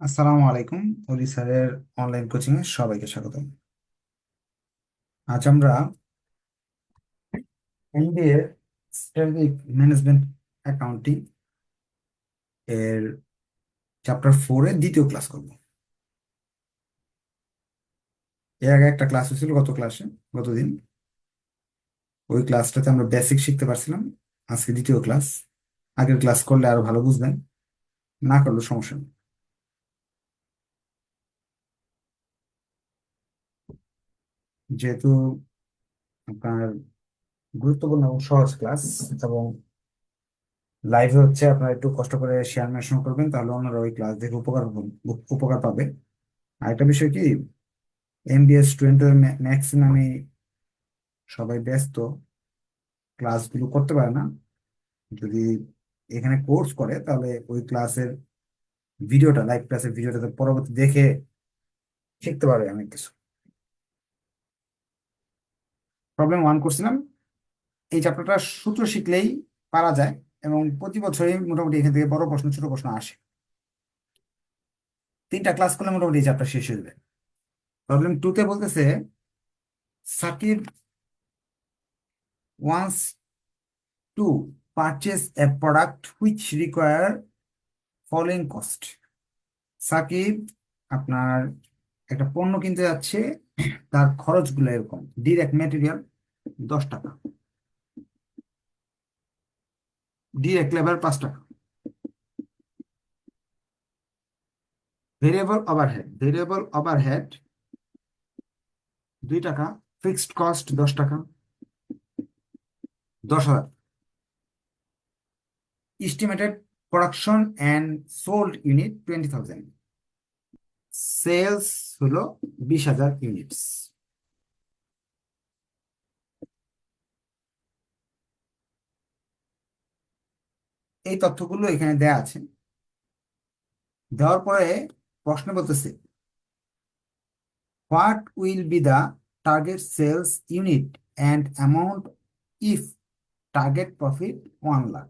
আসসালামু আলাইকুম। অলি স্যারের অনলাইন কোচিং এ সবাইকে স্বাগত আজ আমরা এমবিএ স্ট্র্যাটেজিক ম্যানেজমেন্ট অ্যাকাউন্টিং এর চ্যাপ্টার ফোর এর দ্বিতীয় ক্লাস করব। এর আগে একটা ক্লাস হয়েছিল গত ক্লাসে গতদিন। ওই ক্লাসটাতে আমরা বেসিক শিখতে পারছিলাম। আজকে দ্বিতীয় ক্লাস আগের ক্লাস করলে আরও ভালো বুঝবেন। না করলে সমস্যা নেই। যেহেতু আপনার গুরুত্বপূর্ণ এবং সহজ ক্লাস এবং লাইভে হচ্ছে আপনারা একটু কষ্ট করে শেয়ার মেনশন করবেন, তাহলে অন্যরা ওই ক্লাস দেখে উপকার উপকার পাবে। আর একটা বিষয় কি? এমবিএস স্টুডেন্টের ম্যাক্সিমামই সবাই ব্যস্ত ক্লাসগুলো করতে পারে না। যদি এখানে কোর্স করে, তাহলে ওই ক্লাসের ভিডিওটা লাইভ ক্লাসের ভিডিওটা পরবর্তী দেখে শিখতে পারবে অনেক কিছু। প্রবলেম ওয়ান করছিলাম। এই চ্যাপ্টারটা সূত্র শিখলেই পারা যায় এবং প্রতি বছরই মোটামুটি এখান থেকে বড় প্রশ্ন, ছোট প্রশ্ন আসে। তিনটা ক্লাস করলে মোটামুটি এই চ্যাপ্টার শেষ হয়ে যাবে। প্রবলেম টুতে বলতেছে, Sakib once to purchase a product which require following cost Sakib, আপনার একটা পণ্য কিনতে যাচ্ছে, তার খরচগুলো এরকম। ডিরেক্ট মেটেরিয়াল দশ টাকা। ডিরেক্ট লেবার পাঁচ টাকা। ভেরিয়েবল ওভারহেড ভেরিয়েবল ওভারহেড দুই টাকা ফিক্সড কস্ট দশ টাকা, দশ হাজার। Estimated production and sold unit twenty thousand sales হলো বিশ হাজার ইউনিটস। এই তথ্যগুলো এখানে দেয়া আছে। দেওয়ার পরে প্রশ্ন বলতেছে, what will be the target sales unit and amount if target profit one lakh?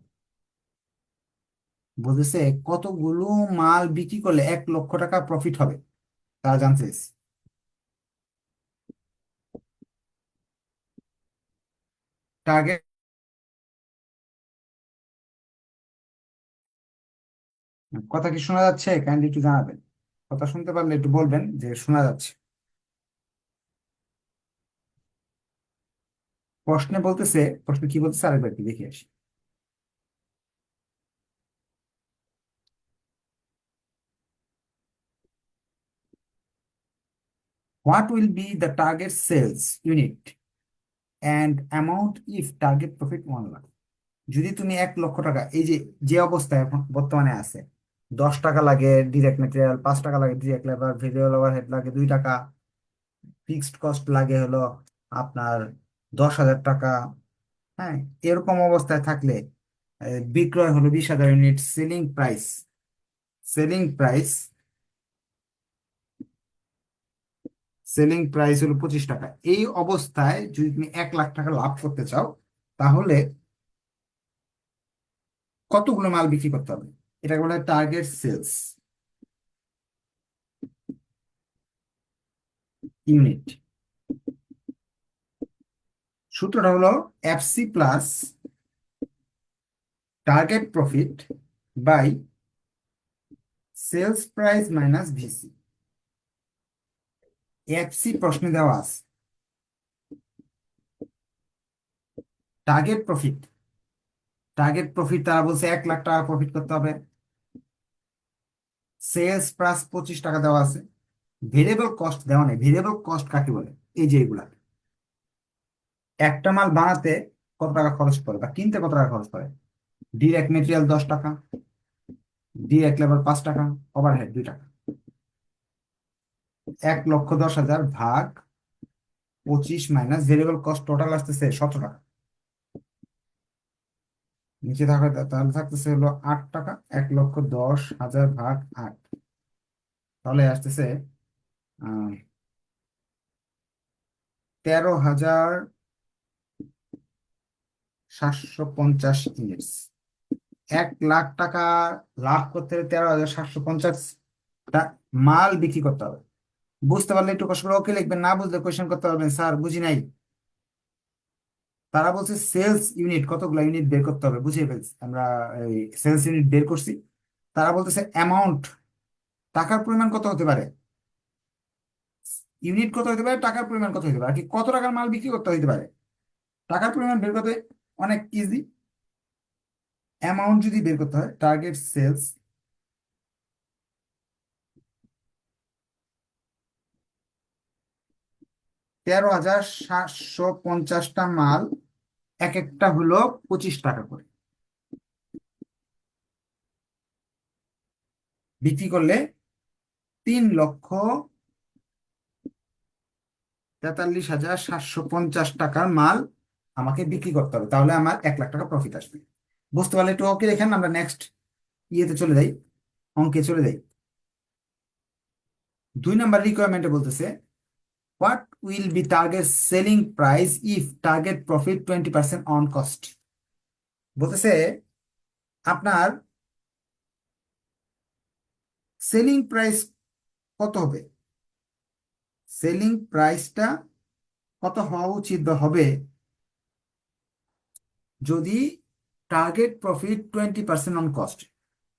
বলতেছে, কতগুলো মাল বিক্রি করলে এক লক্ষ টাকা প্রফিট হবে? তা জানতে চাইছি টার্গেট কথা কি শোনা যাচ্ছে? কাইন্ডলি একটু জানাবেন। কথা শুনতে পারলে একটু বলবেন যে শোনা যাচ্ছে। প্রশ্নে বলতেছে, প্রশ্ন কি বলতেছে? আরেকবার কি দেখে আসি। What will be the target sales unit and amount if target profit one lakh? যদি তুমি এক লক্ষ টাকা, এই যে যে অবস্থায় বর্তমানে আছে, দশ টাকা লাগে ডিরেক্ট মেটেরিয়াল পাঁচ টাকা লাগে ডিরেক্ট লেবার ভেরিয়েবল ওভারহেড লাগে দুই টাকা ফিক্সড কস্ট লাগে হলো আপনার দশ হাজার টাকা হ্যাঁ এরকম অবস্থায় থাকলে বিক্রয় হলো বিশ হাজার unit selling price selling price selling price হলো পঁচিশ টাকা। এই অবস্থায় যদি তুমি এক লাখ টাকা লাভ করতে চাও, তাহলে কতগুলো মাল বিক্রি করতে হবে? এটাকে বলে টার্গেট সেলস ইউনিট সূত্রটা হলো FC plus target profit by sales price minus VC FC প্রশ্নে দেওয়া আছে। টার্গেট প্রফিট টার্গেট প্রফিট তারা বলছে এক লাখ টাকা প্রফিট করতে হবে। সেলস প্লাস পঁচিশ টাকা দেওয়া আছে। ভেরিয়েবল কস্ট দেওয়া নেই। ভেরিয়েবল কস্ট কাকে বলে? এই যে এগুলা। একটা মাল বানাতে কত টাকা খরচ পড়ে বা কিনতে কত টাকা খরচ পড়ে ডিরেক্ট মেটেরিয়াল দশ টাকা। ডিরেক্ট লেবার পাঁচ টাকা। ওভারহেড দুই টাকা। এক লক্ষ দশ হাজার ভাগ পঁচিশ মাইনাস ভেরিয়েবল কস্ট টোটাল আসতেছে সতেরো টাকা। নিচে থাকা তাহলে থাকতেছে হলো আট টাকা, এক লক্ষ দশ হাজার ভাগ আট। তাহলে আসতেছে তেরো হাজার সাতশো পঞ্চাশ ইউনিটস এক লাখ টাকা লাভ করতে হলে তেরো হাজার সাতশো পঞ্চাশ মাল বিক্রি করতে হবে। বুঝতে পারলে একটু কষ্ট করে ওকে লিখবেন, না বুঝলে কোয়েশ্চেন করতে পারবেন, স্যার, বুঝি নাই। তারা বলছে, সেলস ইউনিট, কতগুলো ইউনিট বের করতে হবে? বুঝিয়ে ফেলছি, আমরা এই সেলস ইউনিট বের করছি। তারা বলতেছে, অ্যামাউন্ট, টাকার পরিমাণ কত হতে পারে? ইউনিট কত হতে পারে, টাকার পরিমাণ কত হতে পারে? আর কি কত টাকার মাল বিক্রি করতে হতে পারে? টাকার পরিমাণ বের করতে অনেক ইজি অ্যামাউন্ট যদি বের করতে হয় টার্গেট সেলস তেরো হাজার সাতশো পঞ্চাশটা মাল এক একটা হলো পঁচিশ টাকা করে। বিক্রি করলে তিন লক্ষ তেতাল্লিশ হাজার সাতশো পঞ্চাশ টাকার মাল আমাকে বিক্রি করতে হবে, তাহলে আমার এক লাখ টাকা প্রফিট আসবে। বুঝতে পারলে একটু ওকে দেখেন আমরা নেক্সট ইয়েতে চলে যাই, অঙ্কে চলে যাই। দুই নাম্বার রিকোয়ারমেন্টে বলতেছে what be target selling price if target profit twenty percent on cost বলতেছে, আপনার সেলিং প্রাইস কত হবে? সেলিং প্রাইসটা কত হওয়া উচিত হবে? যদি target profit twenty percent on cost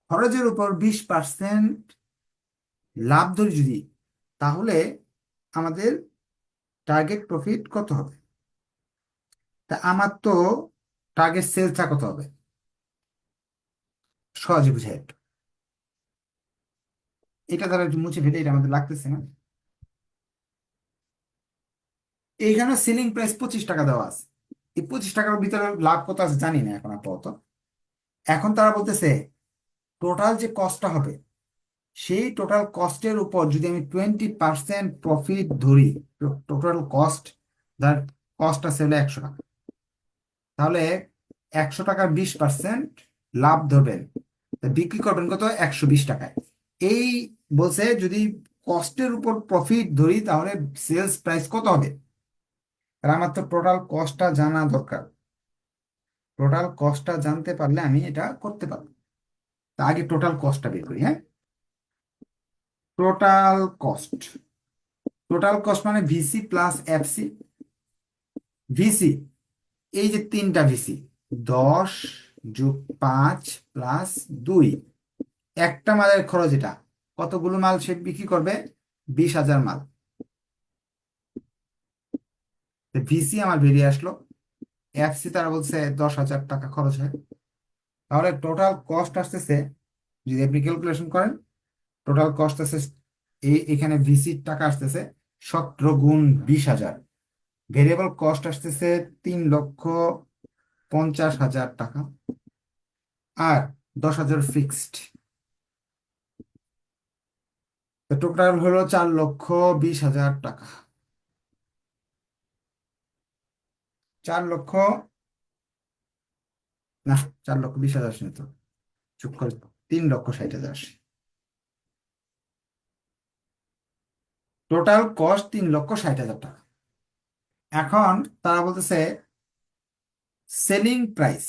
খরচের উপর বিশ পার্সেন্ট লাভ ধরি যদি, তাহলে আমাদের টার্গেট প্রফিট কত হবে? তা আমার তো টার্গেট সেলসটা কত হবে? সহজে বুঝাই একটু। এটা তারা একটু মুছে ফেলে, এটা আমাদের লাগতেছে না এইখানে সেলিং প্রাইস পঁচিশ টাকা দেওয়া আছে। এই পঁচিশ টাকার ভিতরে লাভ কত আছে জানি না এখন আপাতত। এখন তারা বলতেছে টোটাল যে কস্টটা হবে সেই টোটাল কস্টের উপর যদি আমি টোয়েন্টি পার্সেন্ট প্রফিট ধরি টোটাল কস্ট যার কস্ট আছে হলো একশো টাকা। তাহলে একশো টাকার বিশ পার্সেন্ট লাভ ধরবেন বিক্রি করবেন কত? একশো বিশ টাকায়। এই বলছে যদি কস্টের উপর প্রফিট ধরি, তাহলে সেলস প্রাইস কত হবে? আমার তো টোটাল কস্টটা জানা দরকার। টোটাল কস্টটা জানতে পারলে আমি এটা করতে পারব। তা আগে টোটাল কস্টটা বের করি হ্যাঁ? টোটাল কস্ট টোটাল কস্ট মানে ভিসি প্লাস এফসি ভিসি এই যে তিনটা ভিসি দশ যোগ পাঁচ প্লাস দুই। একটা মালের খরচ এটা। কতগুলো মাল সে বিক্রি করবে? বিশ হাজার মাল। ভিসি আমার বেরিয়ে আসলো। এফসি তারা বলছে দশ হাজার টাকা খরচ হয়। তাহলে টোটাল কস্ট আসতেছে, যদি আপনি ক্যালকুলেশন করেন টোটাল কস্ট আছে এখানে ভিসির টাকা আসতেছে সতেরো গুণ বিশ হাজার। ভেরিয়েবল কস্ট আসতেছে তিন লক্ষ পঞ্চাশ হাজার টাকা। আর দশ হাজার ফিক্সড টোটাল হলো চার লক্ষ বিশ হাজার টাকা। চার লক্ষ না, চার লক্ষ বিশ হাজার আসেনি তো। চুপ করে, তিন লক্ষ ষাট হাজার আসে টোটাল কস্ট তিন লক্ষ ষাট হাজার টাকা। এখন তারা বলতেছে সেলিং প্রাইস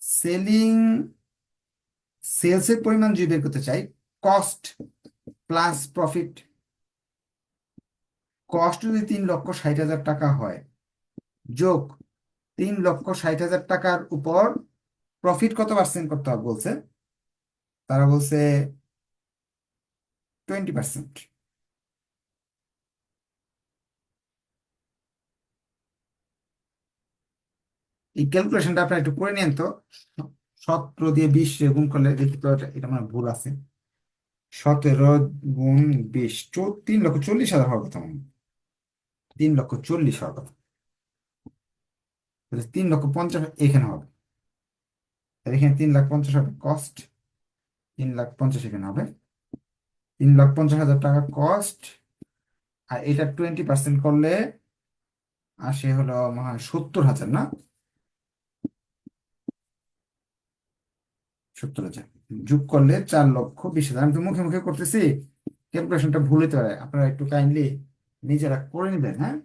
সেলিং সেলসের পরিমাণ যদি বের করতে চাই কস্ট প্লাস প্রফিট কস্ট যদি তিন লক্ষ ষাট হাজার টাকা হয়, যোগ তিন লক্ষ ষাট হাজার টাকার উপর প্রফিট কত পার্সেন্ট করতে হবে বলছে? তারা বলছে টোয়েন্টি পার্সেন্ট এই ক্যালকুলেশনটা আপনারা একটু করে নেন তো। সতেরো দিয়ে বিশ গুণ করলে দেখি তো এটা মানে ভুল আছে। সতেরো গুণ বিশ তিন লক্ষ চল্লিশ হাজার হওয়ার কথা তিন লক্ষ চল্লিশ হওয়ার কথা। তিন লক্ষ পঞ্চাশ এখানে হবে। এখানে তিন লাখ পঞ্চাশ হবে কস্ট তিন লাখ পঞ্চাশ এখানে হবে। তিন লাখ পঞ্চাশ হাজার টাকা কস্ট আর এটা টোয়েন্টি পার্সেন্ট করলে আসে হলো মনে হয় সত্তর হাজার না? সত্তর হাজার। যোগ করলে চার লক্ষ বিশ হাজার। আমি তো মুখে মুখে করতেছি, ক্যালকুলেশনটা ভুল হতে পারে। আপনারা একটু কাইন্ডলি নিজেরা করে নেবেন হ্যাঁ?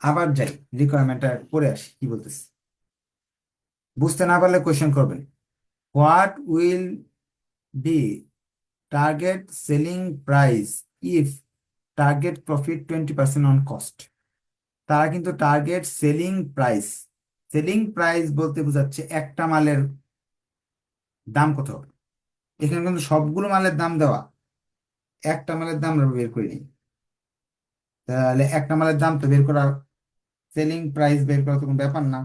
আবার যাই রিকোয়ারমেন্টটা পড়ে আসি, কি বলতেছি? বুঝতে না পারলে কোয়েশ্চেন করবেন। What will be target selling price if target profit twenty percent on cost তারা কিন্তু target selling price selling price বলতে বোঝাচ্ছে একটা মালের দাম কত হবে। এখানে কিন্তু সবগুলো মালের দাম দেওয়া। একটা মালের দাম আমরা বের নিই তাহলে একটা মালের দাম তো বের করা, সেলিং প্রাইস বের করা তো কোনো ব্যাপার না।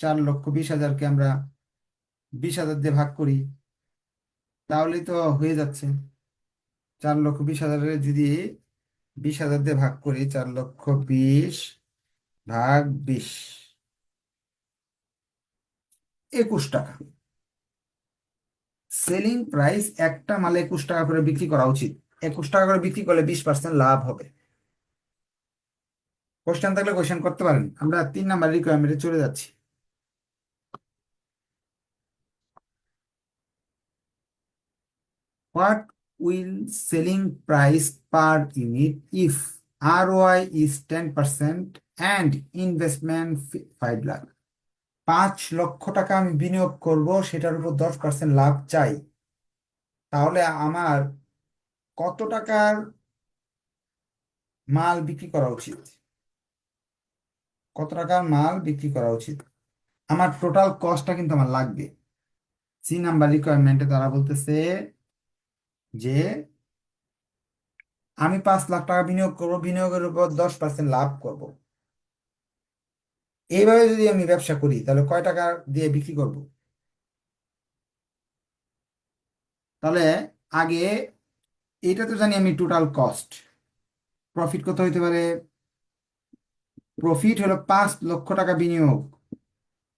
চার লক্ষ বিশ হাজারকে আমরা বিশ হাজার দিয়ে ভাগ করি। তাহলেই তো হয়ে যাচ্ছে। চার লক্ষ বিশ হাজারের যদি বিশ হাজার দিয়ে ভাগ করি, চার লক্ষ বিশ ভাগ বিশ। একুশ টাকা। সেলিং প্রাইস একটা মালে একুশ টাকা করে বিক্রি করা উচিত। একুশ টাকা করে বিক্রি করলে বিশ পার্সেন্ট লাভ হবে। কোশ্চেন থাকলে কোশ্চেন করতে পারেন। আমরা তিন নাম্বার রিকোয়ারমেন্টে চলে যাচ্ছি। What will selling price per unit ইফ ROI is 10% and investment fi- 5 lakh পাঁচ লক্ষ টাকা আমি বিনিয়োগ করব, সেটার উপর দশ পার্সেন্ট লাভ চাই। তাহলে আমার কত টাকার মাল বিক্রি করা উচিত? কত টাকার মাল বিক্রি করা উচিত? আমার টোটাল কস্টটা কিন্তু আমার লাগবে। সি নাম্বার রিকোয়ারমেন্টে তারা বলতেছে যে, আমি পাঁচ লাখ টাকা বিনিয়োগ করব, বিনিয়োগের উপর দশ পার্সেন্ট লাভ করব। এইভাবে যদি আমি ব্যবসা করি, তাহলে কয় টাকা দিয়ে বিক্রি করব? তাহলে আগে এটা তো জানি আমি টোটাল কস্ট প্রফিট কত হইতে পারে? প্রফিট হলো পাঁচ লক্ষ টাকা বিনিয়োগ।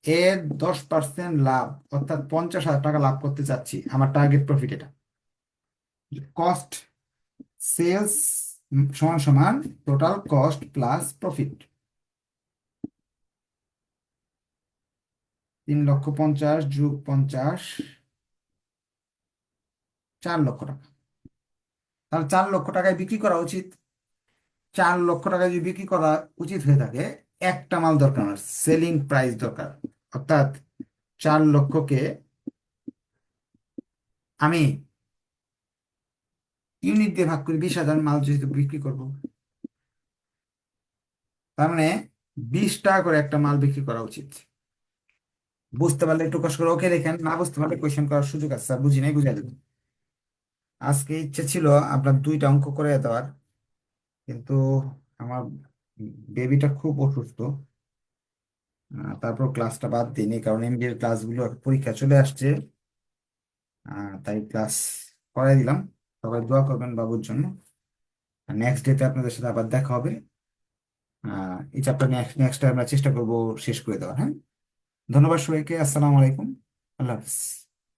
এর দশ পার্সেন্ট লাভ, অর্থাৎ পঞ্চাশ হাজার টাকা লাভ করতে চাচ্ছি, আমার টার্গেট প্রফিট এটা। কস্ট সেলস সমান সমান টোটাল কস্ট প্লাস প্রফিট তিন লক্ষ পঞ্চাশ যোগ পঞ্চাশ, চার লক্ষ টাকা। তাহলে চার লক্ষ টাকায় বিক্রি করা উচিত। চার লক্ষ টাকায় যদি বিক্রি করা উচিত হয়ে থাকে, একটা মাল দরকার সেলিং প্রাইস দরকার। অর্থাৎ চার লক্ষকে আমি ইউনিট দিয়ে ভাগ করি বিশ হাজার মাল যেহেতু বিক্রি করব, তার মানে বিশ টাকা করে একটা মাল বিক্রি করা উচিত। বুঝতে পারলে একটু কষ্ট করে ওকে দেখেন না বুঝতে পারলে কোয়েশ্চেন করার সুযোগ আছে, স্যার বুঝি নাই বুঝাই দেবেন আজকে ইচ্ছে ছিল আপনার দুইটা অঙ্ক করে দেওয়ার, কিন্তু আমার বেবিটা খুব অসুস্থ। তারপর ক্লাসটা বাদ দিইনি, কারণ এমবিএর ক্লাসগুলো পরীক্ষা চলে আসছে। তাই ক্লাস করাই দিলাম। সবাই দোয়া করবেন বাবুর জন্য। নেক্সট ডেতে আপনাদের সাথে আবার দেখা হবে। এই চ্যাপ্টার নেক্সট নেক্সট আমরা চেষ্টা করব শেষ করে দেওয়ার হ্যাঁ? ধন্যবাদ সবাইকে আসসালামু আলাইকুম আল্লাহ হাফিজ।